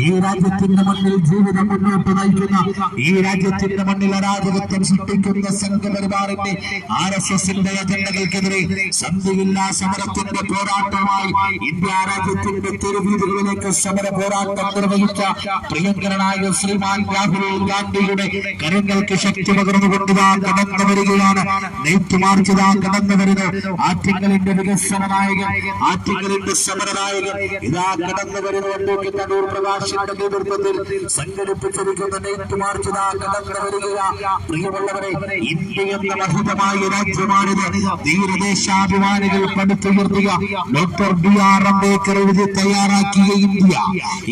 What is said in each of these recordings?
ഈ രാജ്യത്തിന്റെ മണ്ണിൽ ജീവിതം മുന്നോട്ട് നയിക്കുന്ന ഈ രാജ്യത്തിന്റെ മണ്ണിൽ അരാജകത്വം സൃഷ്ടിക്കുന്ന സംഘപരിവാറിന്റെ ആർ എസ് എസിന്റെ അജണ്ടകൾക്കെതിരെ സന്ധിയില്ലാ സമരത്തിന്റെ പോരാട്ടമായി ഇന്ത്യ രാജ്യത്തിന്റെ തെരുവീതികളിലേക്ക് സമര പോരാട്ടം നിർവഹിച്ച പ്രിയങ്കരനായ ശ്രീമാൻ രാഹുൽ ഗാന്ധിയുടെ കരങ്ങൾക്ക് ശക്തി പകർന്നുകൊണ്ടിതാ കടന്നു വരികയാണ്. നെയ്ത്ത് മാർച്ചിതാ കടന്നു വരുന്നത് ആറ്റിങ്ങലിന്റെ വികസന നായകൻ ആറ്റിങ്ങലിന്റെ സമര നായകൻ ഇതാ കടന്നു വരുന്നു പ്രകാശിന്റെ നേതൃത്വത്തിൽ സംഘടിപ്പിച്ചിരിക്കുന്ന നെയ്ത്ത് മാർച്ചിതാ കടന്നു വരിക പ്രിയമുള്ളവരെ ഇന്ത്യ എന്ന മഹിതമായ രാജ്യമാണിത്. തീരദേശാഭിമാനികൾ പടുത്തുയർത്തിയ ഡോക്ടർ ബി ആർ അംബേദ്കർ എഴുതി തയ്യാറാക്കിയ ഇന്ത്യ.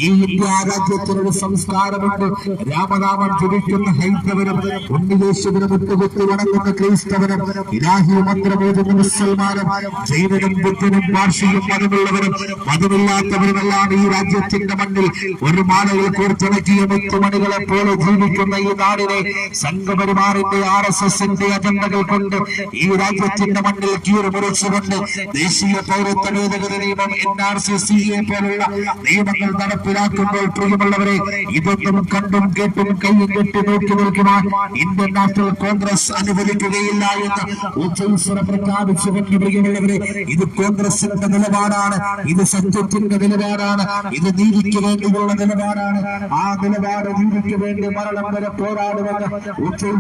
ഈ ഇന്ത്യ രാജ്യത്തിനൊരു സംസ്കാരമുണ്ട്. രാമനാമം ജപിക്കുന്ന ഹൈന്ദവരും ഉണ്ണിയേശുവിനെ മുട്ടുകുത്തി വണങ്ങുന്ന ക്രൈസ്തവരും ഇലാഹി മന്ത്രമേതുന്ന മുസൽമാനും ജൈനനും ബുദ്ധനും പാർഷിയും മതമുള്ളവരും മതമില്ലാത്തവരുമെല്ലാം ഈ രാജ്യത്തിന്റെ മണ്ണിൽ ഒരു മാലയിൽ കോർത്തിണക്കിയ മുത്തുമണികളെ പോലെ ജീവിക്കുന്ന ഈ നാടിനെ സംഘപരിമാറിന്റെ ആർ എസ് എസിന്റെ അജണ്ടകൾ കൊണ്ട് ഈ രാജ്യത്തിന്റെ മണ്ണിൽ കീറുമുറിച്ചുകൊണ്ട് ദേശീയ പൗരത്വ ഭേദഗതി നിയമം N R C C A പോലുള്ള നിയമങ്ങൾ നടപ്പിലാക്കുമ്പോൾ പ്രിയമുള്ളവരെ ഇതൊന്നും കണ്ടും കേട്ടും കൈയും കെട്ടി നോക്കി നിൽക്കുവാൻ ഇന്ത്യൻ നാഷണൽ കോൺഗ്രസ് അനുവദിക്കുകയില്ല എന്ന് ഉച്ചൈസ്വരം പ്രഖ്യാപിച്ചുകൊണ്ട് പ്രിയമുള്ളവരെ ഇത് കോൺഗ്രസിന്റെ നിലപാടാണ് ഇത് സത്യത്തിന്റെ നിലപാടാണ് ഇത് നീതിക്ക് വേണ്ടിയുള്ള നിലപാടാണ്. ആ നിലപാട് നീതിക്ക് വേണ്ടി മരണം വരെ പോരാടുമെന്ന് ഉച്ചയിൽ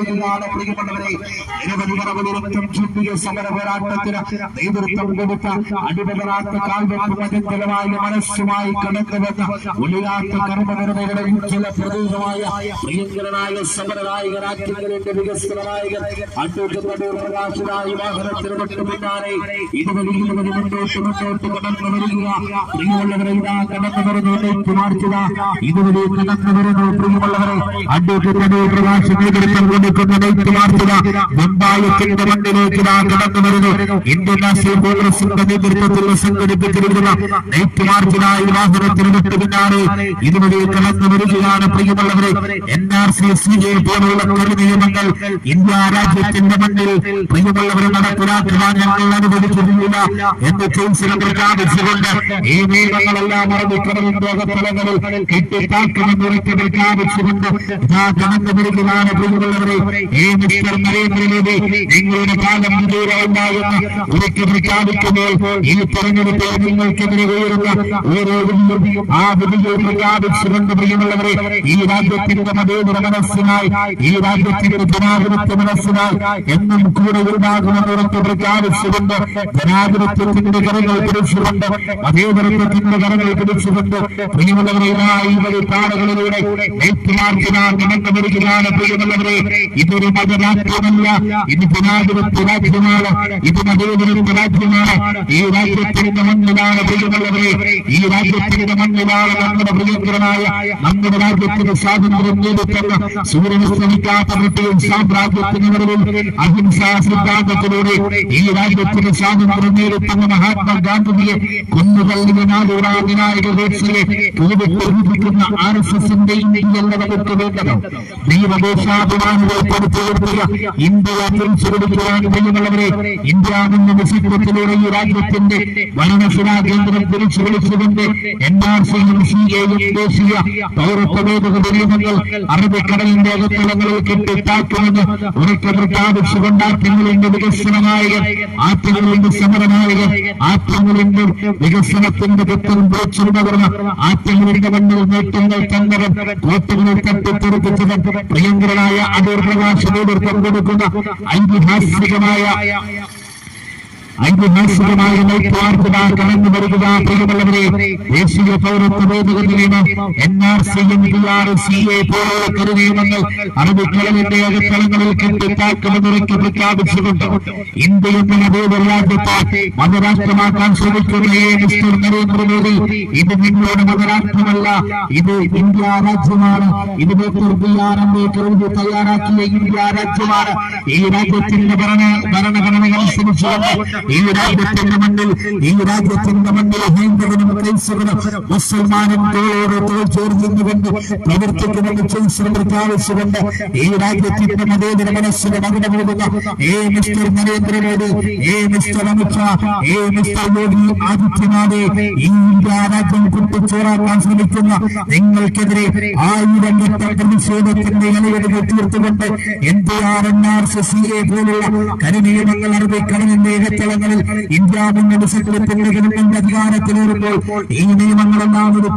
വരികയാണ് പ്രിയമുള്ളവരെ. നിരവധി മറവിലിരുത്തും ചുറ്റിയ സമര പോരാട്ടത്തിന് നേതൃത്വം കൊടുത്ത അടിമകളാത്ത കാൽവെപ്പും അചഞ്ചലമായ മനസ്സുമായി കടന്നു വന്ന ഒളിയാത്ത കർമ്മനിർമ്മയുടെ ചില പ്രതീകമായ പ്രിയങ്കരനായ സമരനായകനാറ്റിങ്ങളുടെ വികസന നായകൻ അഡ്വക്കറ്റ് പ്രകാശനായി വാഹനത്തിന് തൊട്ട് പിന്നാലെ ഇതുവഴി മുന്നോട്ട് മുന്നോട്ട് കടന്നു വരിക. പ്രിയമുള്ളവരെ ഇതാ കടന്നു വരുന്നു മാർച്ചിത ഇതുവഴി കടന്നു വരുന്നു പ്രിയമുള്ളവരെ അഡ്വക്കേറ്റ് പ്രകാശ് നേതൃത്വം കൊടുക്കുന്ന നെയ്ത്ത് മുംബായത്തിന്റെ മണ്ണിലേക്ക് ഇതാ കടന്നു വരുന്നു ഇന്ത്യൻ നാഷണൽ കോൺഗ്രസിന്റെ നേതൃത്വത്തിൽ സംഘടിപ്പിച്ചിരിക്കുന്ന നെയ്ത്ത് ഈ വാഹനത്തിന് തൊട്ട് പിന്നാലെ. ഇതുവഴി കടന്നു വരികയാണ് പ്രിയമുള്ളവരെ. N R C C A പോലുള്ള തൊഴിൽ നിയമങ്ങൾ ഇന്ത്യ രാജ്യത്തിന്റെ മണ്ണിൽ. പ്രിയമുള്ളവരെ നടപ്പിലാക്കുവാൻ ഞങ്ങൾ അനുവദിക്കുന്നില്ല എന്ന് ചൈൻസിലും പ്രഖ്യാപിച്ചുകൊണ്ട് ഈ നിയമങ്ങളെല്ലാം മറന്നിക്കണമെന്ന് ലോകത്തലങ്ങളിൽ കെട്ടിത്താക്കുമെന്ന് പ്രഖ്യാപിച്ചുകൊണ്ട് കടന്നു വരികയാണ് പ്രിയമുള്ളവരെ ഈ മിസ്റ്റർ നരേന്ദ്രമോദി നിങ്ങളുടെ കാലം ദൂരമുണ്ടാകുന്ന ഉറക്കെ പ്രഖ്യാപിക്കുമ്പോൾ ഈ തെരഞ്ഞെടുപ്പിൽ നിങ്ങൾക്കെതിരെ ഉയരുന്ന ഓരോ വിധിയും ആ വിധിയെ പ്രഖ്യാപിച്ചുകൊണ്ട് പ്രിയമുള്ളവരെ ഈ രാജ്യത്തിന്റെ മതേതര മനസ്സിനായി ഈ രാജ്യത്തിന്റെ ജനാധിപത്യ മനസ്സിനായി എന്നും കൂടെ ഉണ്ടാകുമെന്ന് ഉറപ്പ് പ്രഖ്യാപിച്ചുകൊണ്ട് ജനാധിപത്യത്തിന്റെ കരങ്ങൾ പിടിച്ചുകൊണ്ട് മതേതരത്വത്തിന്റെ കരങ്ങൾ പിടിച്ചുകൊണ്ട് പ്രിയമുള്ളവരെ. ഇതൊരു മതരാഷ്ട്രമല്ല ഇത് ജനാധിപത്യ രാജ്യമാണ്. ഇത് മതേതരത്വ രാജ്യമാണ്. ഈ രാജ്യത്തിന്റെ മണ്ണിലാണ് പ്രിയമുള്ളവരെ. ഈ രാജ്യത്തിന്റെ മണ്ണിലാണ് നമ്മുടെ പ്രിയങ്കരനായ നമ്മുടെ രാജ്യത്തിന് സ്വാതന്ത്ര്യം നേടിത്തന്ന സൂര്യനെ ശ്രമിക്കാത്ത ബ്രിട്ടീഷ് സാമ്രാജ്യത്തിന് നിലവിൽ അഹിംസാ സിദ്ധാന്തത്തിലൂടെ ഈ രാജ്യത്തിന് സ്വാതന്ത്ര്യം നേടിത്തന്ന മഹാത്മാഗാന്ധിയെ കൊന്നുതള്ളിയ നാടൂറാ വിനായക ഇത് പൂവിട്ടിരിക്കുന്ന ആർ എസ് എസിന്റെ ഇന്ത്യയല്ല നമുക്ക് വേണ്ടത് ദൈവദേശാഭിമാനികൾ കൊടുത്തുയർത്തിയ ഇന്ത്യ തിരിച്ചു പിടിക്കുവാൻ പ്രിയമുള്ളവരെ ഇന്ത്യ എന്ന വിശിഷ്ടത്തിലൂടെ ഈ രാജ്യത്തിന്റെ ഭരണസിരാ കേന്ദ്രം തിരിച്ചു വിളിച്ചുകൊണ്ട് എൻ ആർ സിയും സി എയും ദേശീയ പൗരത്വ ഭേദഗതി നിയമങ്ങൾ അറബിക്കടലിന്റെ അകത്തലങ്ങളിൽ കെട്ടിത്താക്കുമെന്ന് ഉറക്കെ പ്രഖ്യാപിച്ചുകൊണ്ട് ആറ്റങ്ങളിന്റെ വികസന നായകൻ ആറ്റങ്ങളുടെ സമര നായകൻ ആറ്റങ്ങളുടെ വികസനത്തിന്റെ പുറച്ചു പകർന്ന ആറ്റങ്ങളുടെ പ്രിയങ്കരനായ അടൂർ പ്രകാശ് നേതൃത്വം കൊടുക്കുന്ന ഐതിഹാസികമായ ഐതിഹാസികമായ നൈത്വാർത്തത കടന്നു വരിക പ്രിയമുള്ളവരെ ദേശീയ പൗരത്വ ഭേദഗതി നിയമം N R C M P R C A പോലുള്ള കരുനിയമങ്ങൾ അറബിക്കടലിന്റെ അകത്തളങ്ങളിൽ കെട്ടിത്താക്കുമെന്നുറക്കെ പ്രഖ്യാപിച്ചുകൊണ്ട് ഇന്ത്യ എന്ന മതേതര രാജ്യത്തെ മതരാഷ്ട്രമാക്കാൻ ശ്രമിക്കുന്ന മിസ്റ്റർ നരേന്ദ്രമോദി ഇത് നിങ്ങളുടെ മതരാഷ്ട്രമല്ല ഇത് ഇന്ത്യ രാജ്യമാണ്. ഇത് ഡോക്ടർ ബി തയ്യാറാക്കിയ ഇന്ത്യ രാജ്യമാണ്. ഈ രാജ്യത്തിന്റെ ഭരണ ഭരണഘടന അനുസരിച്ചുകൊണ്ട് ഈ രാജ്യത്തിന്റെ മണ്ണിൽ ഈ രാജ്യത്തിന്റെ മണ്ണിൽ ഹൈന്ദവനും ക്രൈസ്തവനും മുസൽമാനും തോളോട് തോൾ ചേർന്നുകൊണ്ട് പ്രവർത്തിക്കുമെന്ന് പ്രഖ്യാപിച്ചുകൊണ്ട് ഈ രാജ്യത്തിന്റെ മതേതര മനസ്സിന് മകന പോകുന്ന ഏ മിസ്റ്റർ നരേന്ദ്രമോദി ഏ മിസ്റ്റർ അമിത്ഷാ ഏ മിസ്റ്റർ യോഗി ആദിത്യനാഥ് ഇന്ത്യ രാജ്യം കുട്ടിച്ചോറാക്കാൻ ശ്രമിക്കുന്ന നിങ്ങൾക്കെതിരെ ആയിരം ഘട്ടം പ്രതിഷേധത്തിന്റെ ഇലയെടുത്ത് തീർത്തുകൊണ്ട് N P R N R C A പോലുള്ള കരിനിയമങ്ങൾ അറബിക്കടലിന്റെ ഇടത്തളങ്ങളിൽ ഇന്ത്യ മുന്നണി സെക്രട്ടറിയുടെ ഗവൺമെന്റ് അധികാരത്തിലേറുമ്പോൾ ഈ നിയമങ്ങളെല്ലാം അത്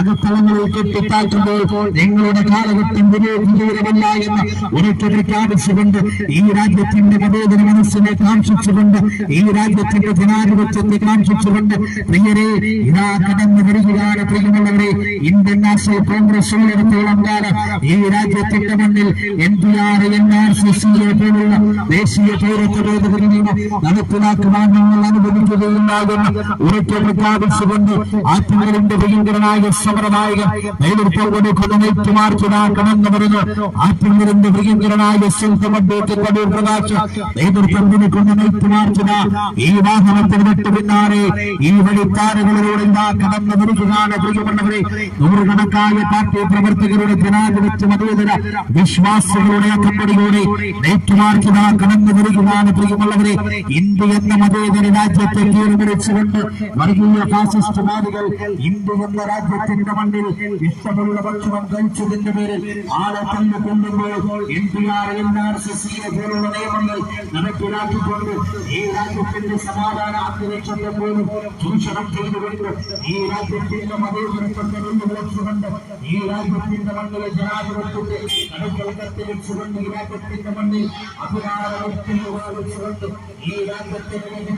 അകത്തളങ്ങളിൽ കെട്ടിത്താക്കുമ്പോൾ നിങ്ങളുടെ കാലഘട്ടം വിരോധിതമല്ല എന്ന് ഉറക്കെ പ്രഖ്യാപിച്ചുകൊണ്ട് ഈ രാജ്യത്തിന്റെ വിവേചന മനസ്സിനെ കാക്ഷിച്ചുകൊണ്ട് ഈ രാജ്യത്തിന്റെ ജനാധിപത്യത്തെ കാക്ഷിച്ചുകൊണ്ട് പ്രിയരെ ഇതാ കടന്നു വരികയാണ് പ്രിയമുള്ളവരെ ഇന്ത്യൻ നാഷണൽ കോൺഗ്രസ് ഉള്ളിടത്തോളം കാലം ഈ രാജ്യത്തിന്റെ മണ്ണിൽ N P R N R C C A പോലുള്ള ദേശീയ പൗരത്വ നിയമം നടപ്പിലാക്കുവാൻ നിങ്ങൾ അനുവദിക്കുകയുണ്ടാകുന്ന. ഉറക്കെ പ്രഖ്യാപിച്ചുകൊണ്ട് ആത്മീയന്റെ ഭയങ്കരനായ സമരനായകൻ നേതൃത്വം കൊടുക്കുന്ന കടന്നു വരുന്നു ആത്മീയന്റെ ഭയങ്കരനായ പ്രകാശ് നേതൃത്വം ഈ വാഹനത്തിന് പിന്നാലെ ഈ വഴിത്താരകളിലൂടെ ഇതാ കടന്നു വരികയാണ് പ്രിയപ്പെട്ടവരെ. നൂറുകണക്കായ പാർട്ടി പ്രവർത്തകരുടെ ജനാധിപത്യ മതേതര വിശ്വാസികളുടെ അക്കപ്പടിയോടെ നൈറ്റ് മാർച്ചിന കടന്നു വരികയാണ് പ്രിയമുള്ളവരെ. ഇന്ത്യ എന്ന മതേതര രാജ്യത്തെ കീഴ്പിടിച്ചുകൊണ്ട് വർഗീയ ഫാസിസ്റ്റുമാരികൾ ഇന്ത്യ എന്ന രാജ്യത്തിന്റെ മണ്ണിൽ ഇഷ്ടമുള്ള ഭക്ഷണം കഴിച്ചതിന്റെ പേരിൽ ആളെ തന്നു കൊണ്ടുമ്പോൾ N P R N R C C A പോലുള്ള നിയമങ്ങൾ നടപ്പിലാക്കിക്കൊണ്ട് ഈ രാജ്യത്തിന്റെ സമാധാന അന്തരീക്ഷത്തെ പോലും ചൂഷണം ചെയ്തുകൊണ്ട് ഈ രാജ്യത്തിന്റെ മതേതരത്വത്തെ വെല്ലുവിളിച്ചുകൊണ്ട് ഈ രാജ്യത്തിന്റെ മണ്ണിലെ ജനാധിപത്യത്തെ കടക്കൽ കത്തിരിച്ചുകൊണ്ട് ഈ രാജ്യത്തിന്റെ മണ്ണിൽ അധികാരത്തിൽ വെച്ചുകൊണ്ട് ഈ ഈ രാജ്യത്തെ മണ്ണിൽ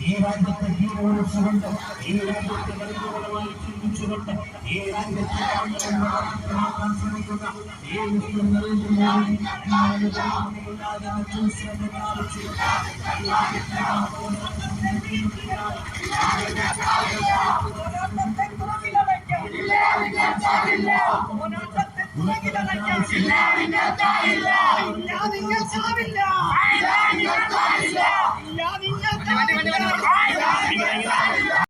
ഈ രാജ്യത്തെ കീഴൊഴിച്ചുകൊണ്ട് ഈ രാജ്യത്തെ വലിയവരുമായി ചിന്തിച്ചുകൊണ്ട് ഈ രാജ്യത്തെ മനസ്സിലാക്കാൻ ശ്രമിക്കുന്ന ഈ മിസ്റ്റർ നരേന്ദ്രമോദി ഇല്ലാതെ ചൂഷണം പ്രാപിച്ചുകൊണ്ട് ഈ ില്ല your body.